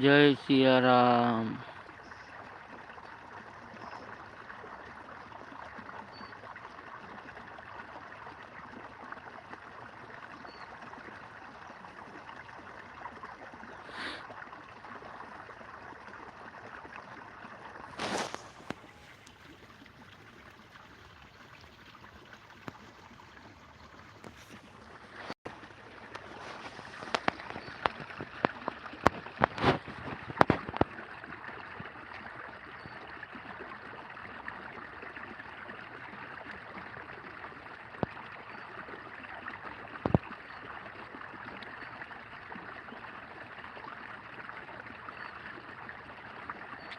જય સિયારામ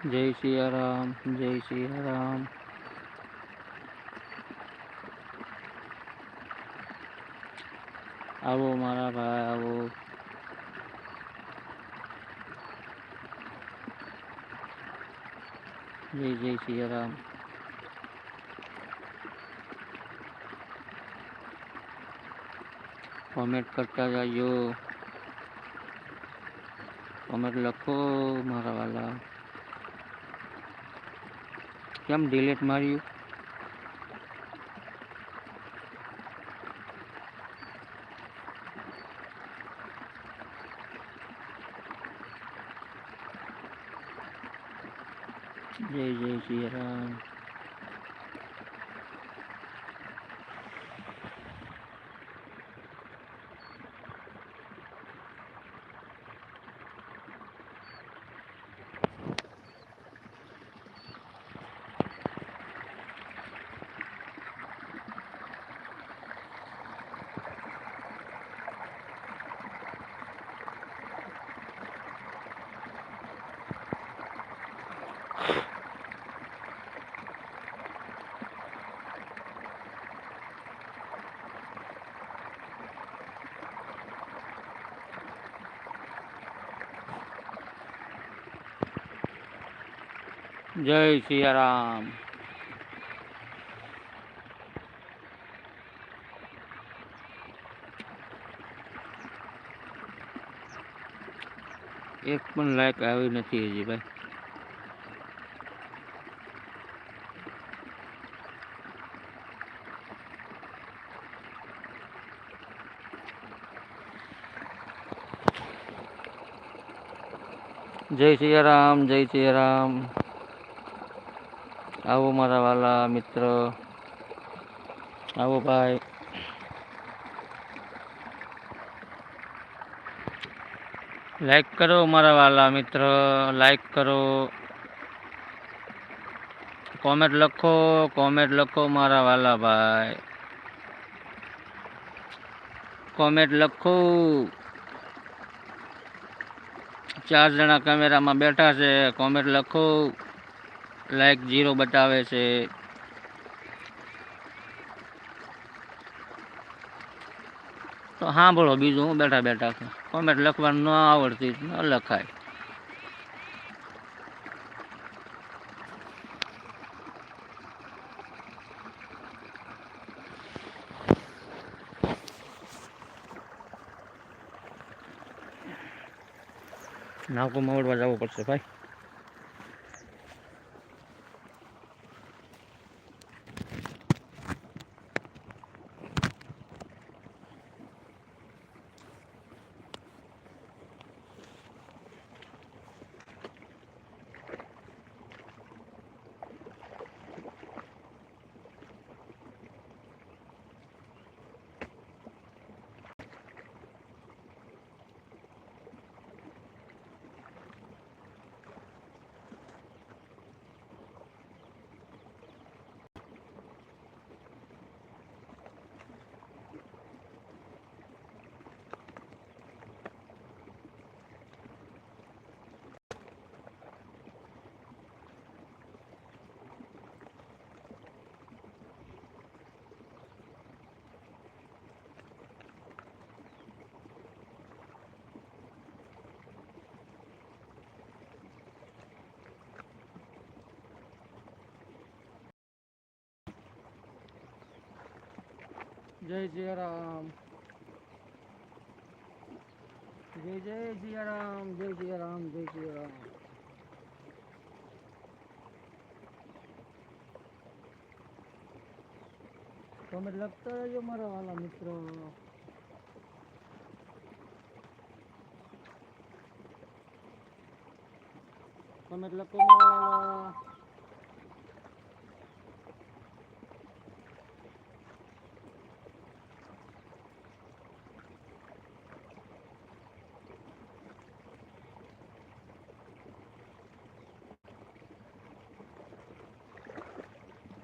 જય સિયારામ જય સિયારામ આવો મારા ભાઈ, આવો। જય જય સિયારામ કોમેન્ટ કરતા જાજો। કોમેન્ટ લખો મારા વાલા। કેમ ડિલીટ માર્યું જય જય શ્રી રામ જય સિયારામ. એક પણ લાઈક આવી નથી હજી ભાઈ. જય સિયારામ જય સિયારામ. આવો મારા વાલા મિત્ર. આવો ભાઈ. લાઈક કરો મારા વાલા મિત્ર લાઈક કરો. કોમેન્ટ લખો કોમેન્ટ લખો મારા વાલા ભાઈ. કોમેન્ટ લખો. ચાર જણા કેમેરામાં બેઠા છે કોમેન્ટ લખો. લાઈક જીરો બતાવે છે. તો બોલો બીજું, હું બેઠા બેઠા કોમેન્ટ લખવાનું ન આવડતી ન લખાય. નાકો મવડવા જવું પડશે ભાઈ. જય જય રામ જય જય સિયારામ જય સિયારામ જય સિયારામ તમે લખતા રહેજો મારા વાલા મિત્રો તમે લખો મારા વાલા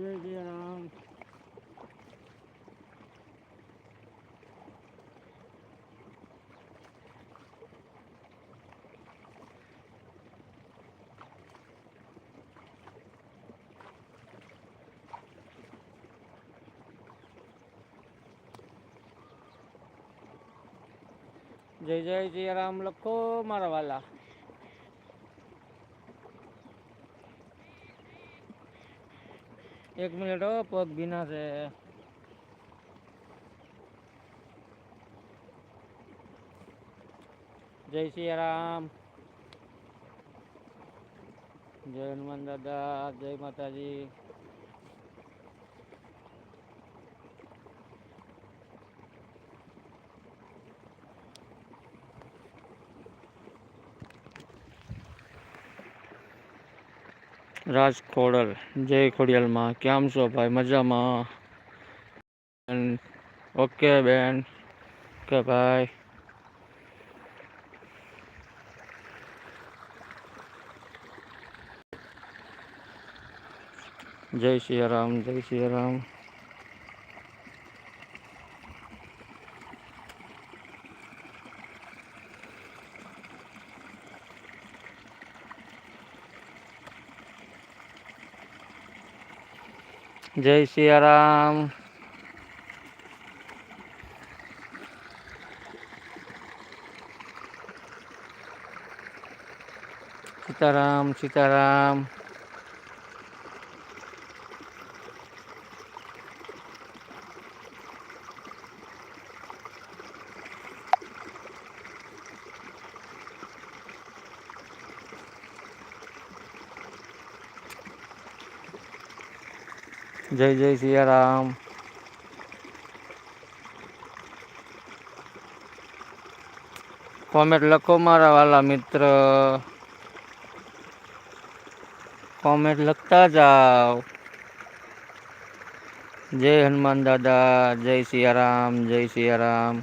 જય સિયારામ જય જય સિયારામ લખો મારા વાલા એક મિનિટ હો પગ ભીના છે. જય સિયારામ. જય હનુમાન દાદા જય માતાજી. રાજ ખોડલ. જય ખોડિયાલમાં. કેમ છો ભાઈ? મજામાં? ઓકે બેન? ઓકે ભાઈ. જય સિયારામ જય સિયારામ. જય સિયારામ. સીતારામ સીતારામ. જય જય સિયારામ કોમેન્ટ લખો મારા વાલા મિત્ર। કોમેન્ટ લખતા જાઓ। જય હનુમાન દાદા, જય સિયારામ જય સિયારામ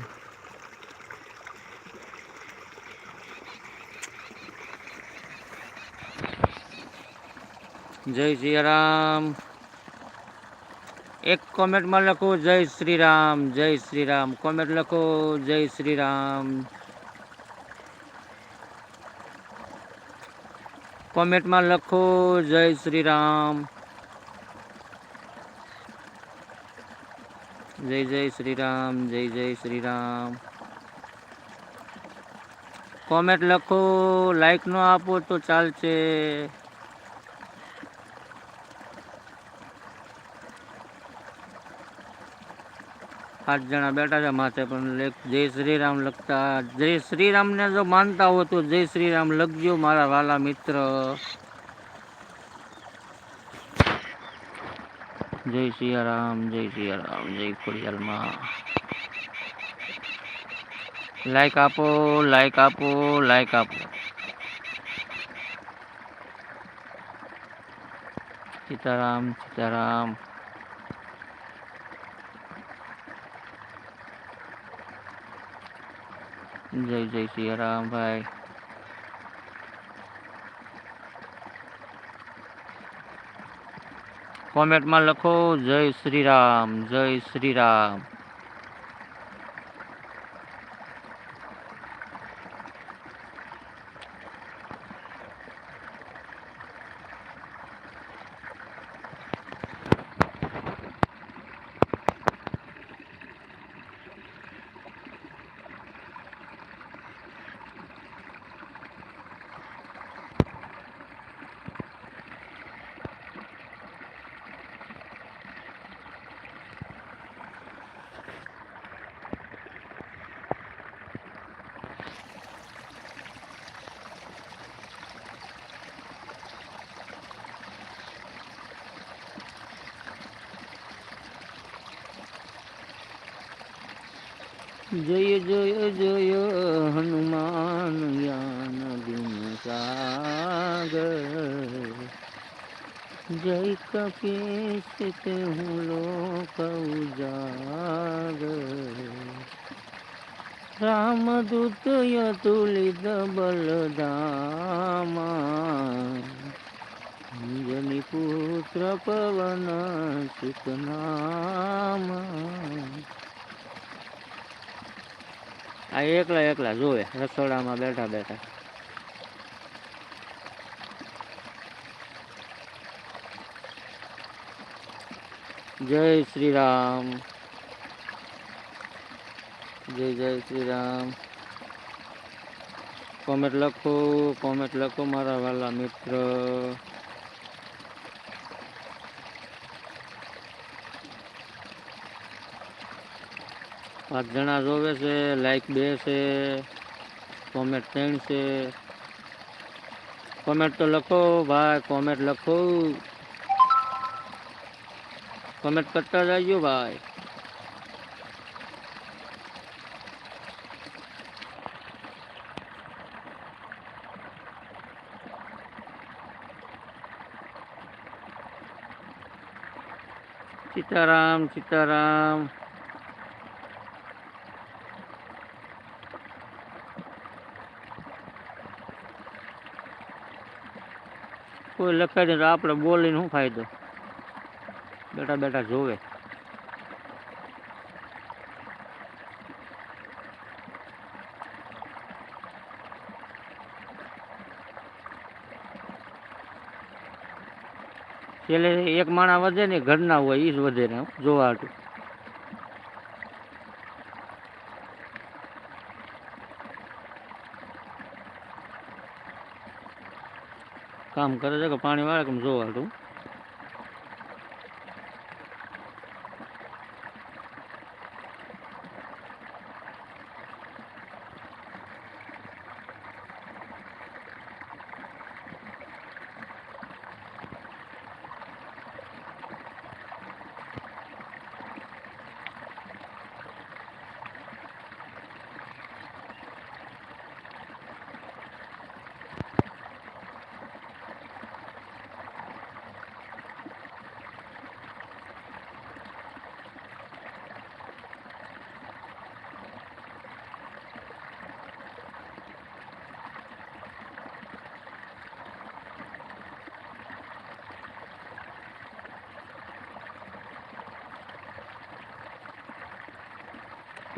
જય સિયારામ એક કોમેન્ટમાં લખો, જય શ્રી રામ જય શ્રી રામ કોમેન્ટ લખો, જય શ્રી રામ કોમેન્ટમાં લખો, જય શ્રી રામ જય જય શ્રી રામ જય જય શ્રી રામ કોમેન્ટ લખો લાઈક નો આપો તો ચાલશે. પાંચ જણા બેઠા છે માથે પણ જય શ્રી રામ લખતા, જય શ્રી રામને જો માનતા હો તો જય શ્રી રામ લખજો મારા વાલા મિત્ર. જય સિયારામ જય સિયારામ જય ખોડિયાલમાં. લાઈક આપો લાઈક આપો લાઈક આપો. સીતારામ સીતારામ. જય જય સિયારામ ભાઈ. કોમેન્ટમાં લખો જય શ્રી રામ જય શ્રી રામ. જય જોયો જોયો હનુમાન જ્ઞાન બિન સાગર. જય કપીશ તે હું લોક ઉજાગર. રામદૂત યતુલિત બલધામા. અંજની પુત્ર પવન સુતનામા આ એકલા એકલા જોવે, રસોડામાં બેઠા બેઠા. જય શ્રી રામ જય જય શ્રી રામ કોમેન્ટ લખો કોમેન્ટ લખો મારા વાલા મિત્ર. પાંચ જણા જોવે છે લાઈક બે છે કોમેન્ટ ત્રણ છે કોમેન્ટ તો લખો ભાઈ કોમેન્ટ લખો કોમેન્ટ કરતા જાજો ભાઈ સીતારામ સીતારામ કોઈ લખાય દે તો આપણે બોલીને શું ફાયદો? બેઠા બેઠા જોવે. છેલ્લે એક માણા વધે ને ઘરના હોય એ જ વધે ને જોવા હાટુ. કામ કરે છે કે પાણી વાળે કે જોવા હાટુ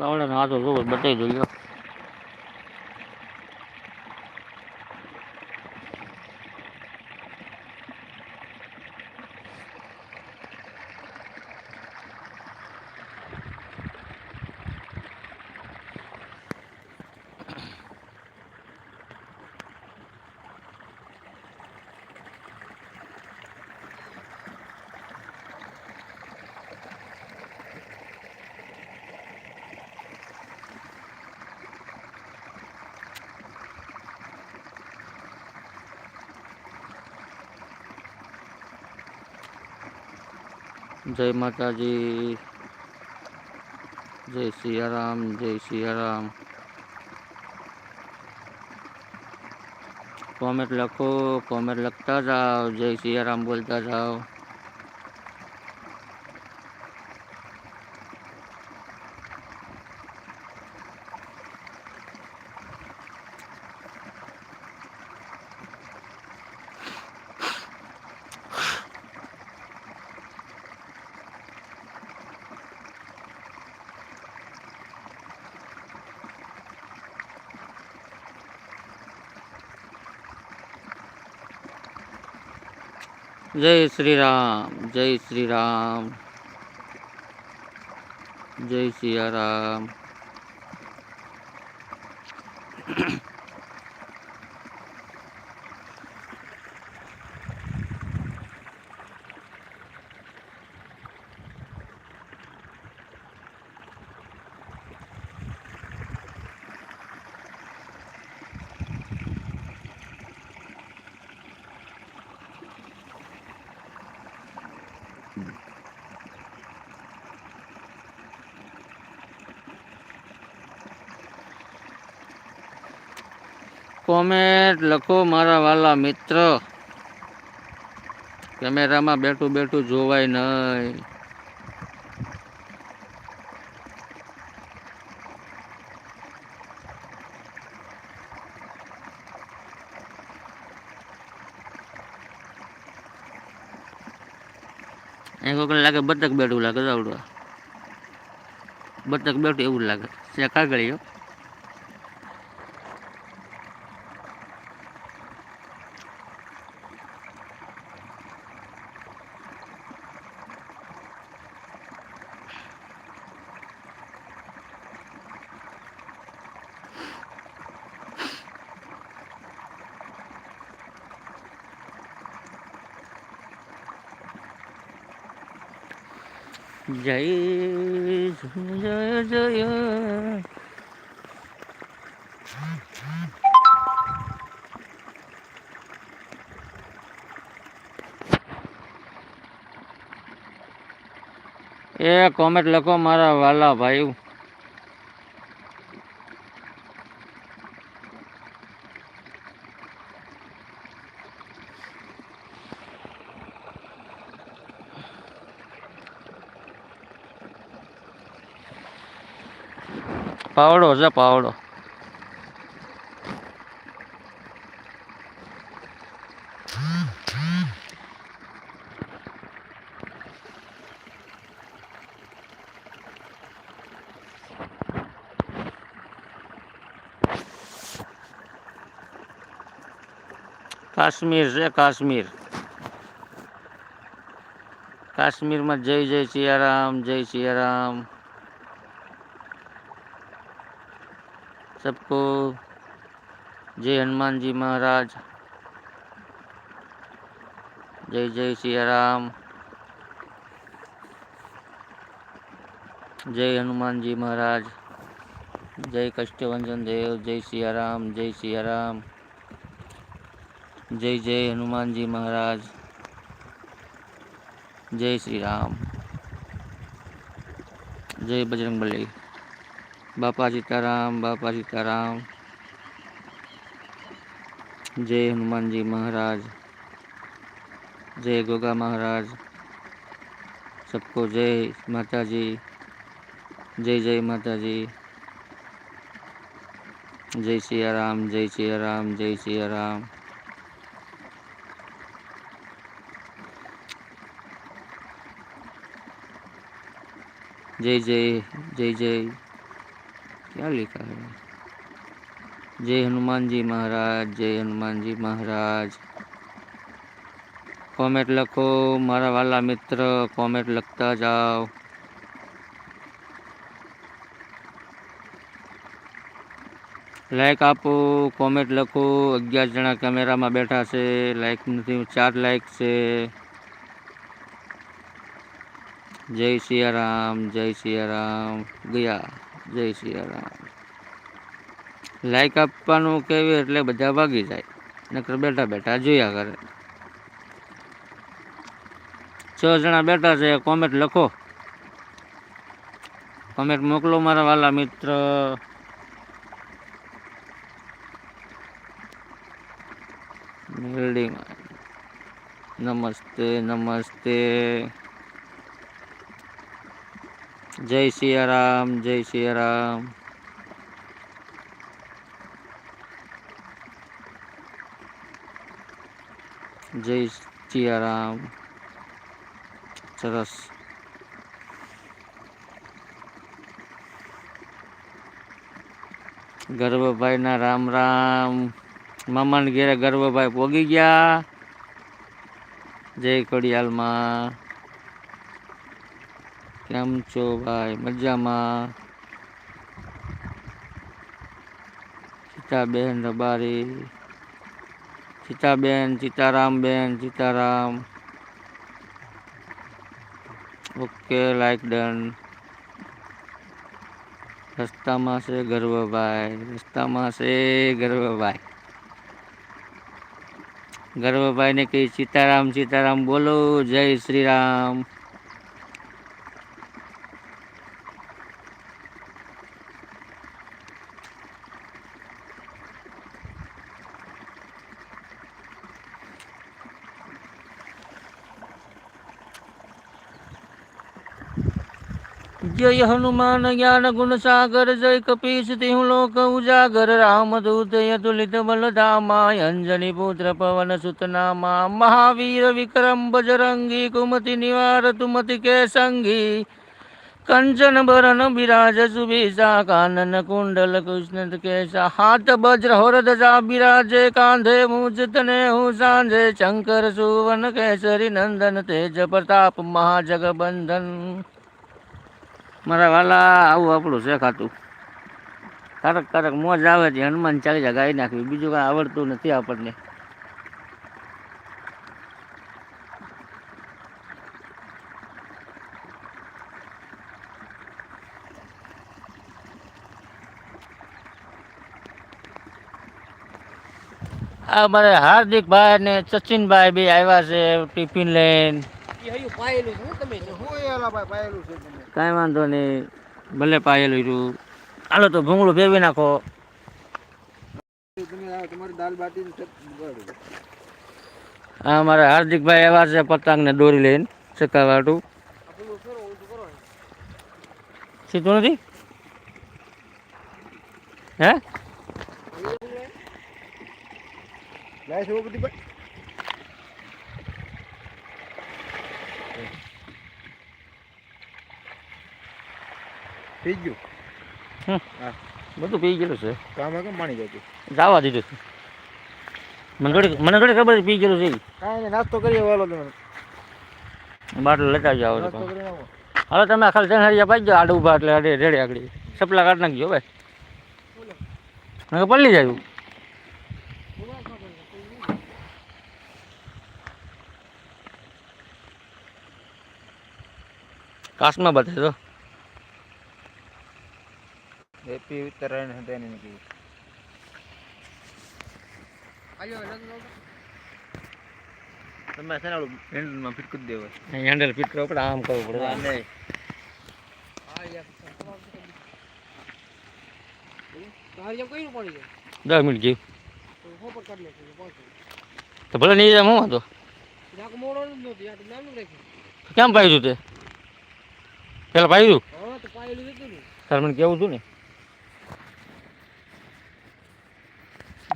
પાવડાનો હાથો જોવો બતાવી દો જય માતાજી જય સિયારામ જય સિયારામ કોમેન્ટ લખો કોમેન્ટ લખતા જાઓ જય સિયારામ બોલતા જાઓ જય શ્રી રામ જય શ્રી રામ જય સિયારામ. કોમેન્ટ લખો મારા વાલા મિત્ર. કેમેરામાં બેઠું બેઠું જોવાય નહીં. એ કોઈને લાગે બતક બેઠું લાગે તો આવડું બતક બેઠું એવું લાગે. છે કાગળીઓ જય જય એ કોમેન્ટ લખો મારા વાલા ભાઈ પાવડો છે પાવડો. કાશ્મીર છે કાશ્મીર. કાશ્મીરમાં જય જય સિયારામ જય સિયારામ. सबको जय हनुमान जी महाराज। जय जय सिया राम। जय हनुमान जी महाराज। जय कष्टभंजन देव, जय सिया राम, जय सिया राम। जय जय हनुमान जी महाराज। जय श्री राम। जय बजरंग बली बापा सीताराम बापा सीताराम। जय हनुमान जी महाराज। जय गोगा महाराज। सबको जय माता जी। जय जय माता जी। जय सिया राम, जय सिया राम, जय सिया राम। जय जय जय जय। क्या लिखा है जय हनुमान जी महाराज जय हनुमान जी महाराज કોમેન્ટ લખો મારા વાલા મિત્ર કોમેન્ટ લખતા જાઓ લાઈક આપો કોમેન્ટ લખો અગિયાર જણા કેમેરામાં બેઠા છે લાઈક નથી ચાર લાઈક છે જય સિયારામ જય સિયારામ ગયા જય સિયારામ લાઈક આપવાનું કહેવું એટલે બધા ભાગી જાય. નકર બેઠા બેઠા જોયા કરે. છ જણા બેઠા છે કોમેન્ટ લખો. કોમેન્ટ મોકલો મારા વાલા મિત્ર. નમસ્તે નમસ્તે. જય સિયારામ જય સિયારામ. જય સિયારામ. સરસ. ગર્વભાઈના રામ રામ. મામાને ઘેરે ગર્વભાઈ પોગી ગયા. જય કડિયાલમાં કેમ છો ભાઈ? મજામાં. સીતાબેન રબારી. સીતાબેન સીતારામ બેન સીતારામ. Okay, like done. રસ્તામાં છે ગર્વભાઈ. રસ્તામાં છે ગર્વભાઈ. ગર્વભાઈ ને કઈ સીતારામ સીતારામ બોલો, જય શ્રી રામ જય હનુમાન જ્ઞાન ગુણ સાગર જય કપીશ તિહુ લોક ઉજાગર રામ દૂત યતુલિત બલધામા અંજની પુત્ર પવન સુતનામા મહાવીર વિક્રમ બજરંગી કુમતિ નિવાર તુમતિ કે સંગી કંચન બરન બિરાજ સુબીસા કાનન કુંડલ કૃષ્ણ કેશા હાથ વજ્ર હોર ધજા બિરાજે કાંધે મુજ હું સાંજે શંકર સુવન કેસરી નંદન તેજ પ્રતાપ મહાજગબંધન મારા વાલા આવું આપણું છે ખાતું કારક કારક મોજ આવે છે હનુમાન ચાલીસા ગાઈ નાખવી બીજું કાંઈ આવડતું નથી આપણને. આ મારે હાર્દિકભાઈ ને સચિનભાઈ બી આવ્યા છે ટિફિન લઈને. કાંઈ વાંધો નહીં. ભલે પાયેલું રહ્યું. હાલો તો ભૂંગળું ફેરવી નાખો. હા દાલ બાટી આ મારા હાર્દિકભાઈ એવા છે, પતંગને દોરી લઈને ચકાવાટું સીધું નથી? હે? લાય ગયું. ભાઈ બધું પી ગયેલું છે. કામ કેમ પાણી જતું જવા દીધું છે. મને થોડી મને થોડી ખબર છે પી ગયેલું છે કાંઈ નાસ્તો કરીએ વાલો તમે. બાટલો લેતા જાવ તો. હવે તમે ખાલી ખાલી હરિયા પાઈ જાઓ આડું ઊભા એટલે અડે રેડે આગળ. સપલા કાઢ નાખજો ભાઈ. નકર પલ્લી જાય કાશમાં બતાવી દો હેપી ઉત્તરાયણ હતા એને કીધું તમે છે ને ઓલું હેન્ડલમાં ફિટ કરી અહીં હેન્ડલ ફિટ કરવું પડે આમ કરવું પડે. નહીં. દસ મિનિટ જેવું. તો ભલે નહીં જાય હું વાંધો? કેમ પાયું તે પેલા પાયું તાર મને કેવું હતું ને.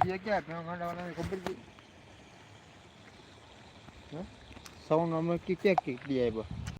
બીજે ક્યાં? ભેણ ગાંડાવાળાને ખબર છે? સાઉન્ડ અમે કે ક્યાં કીક દી આવ્યા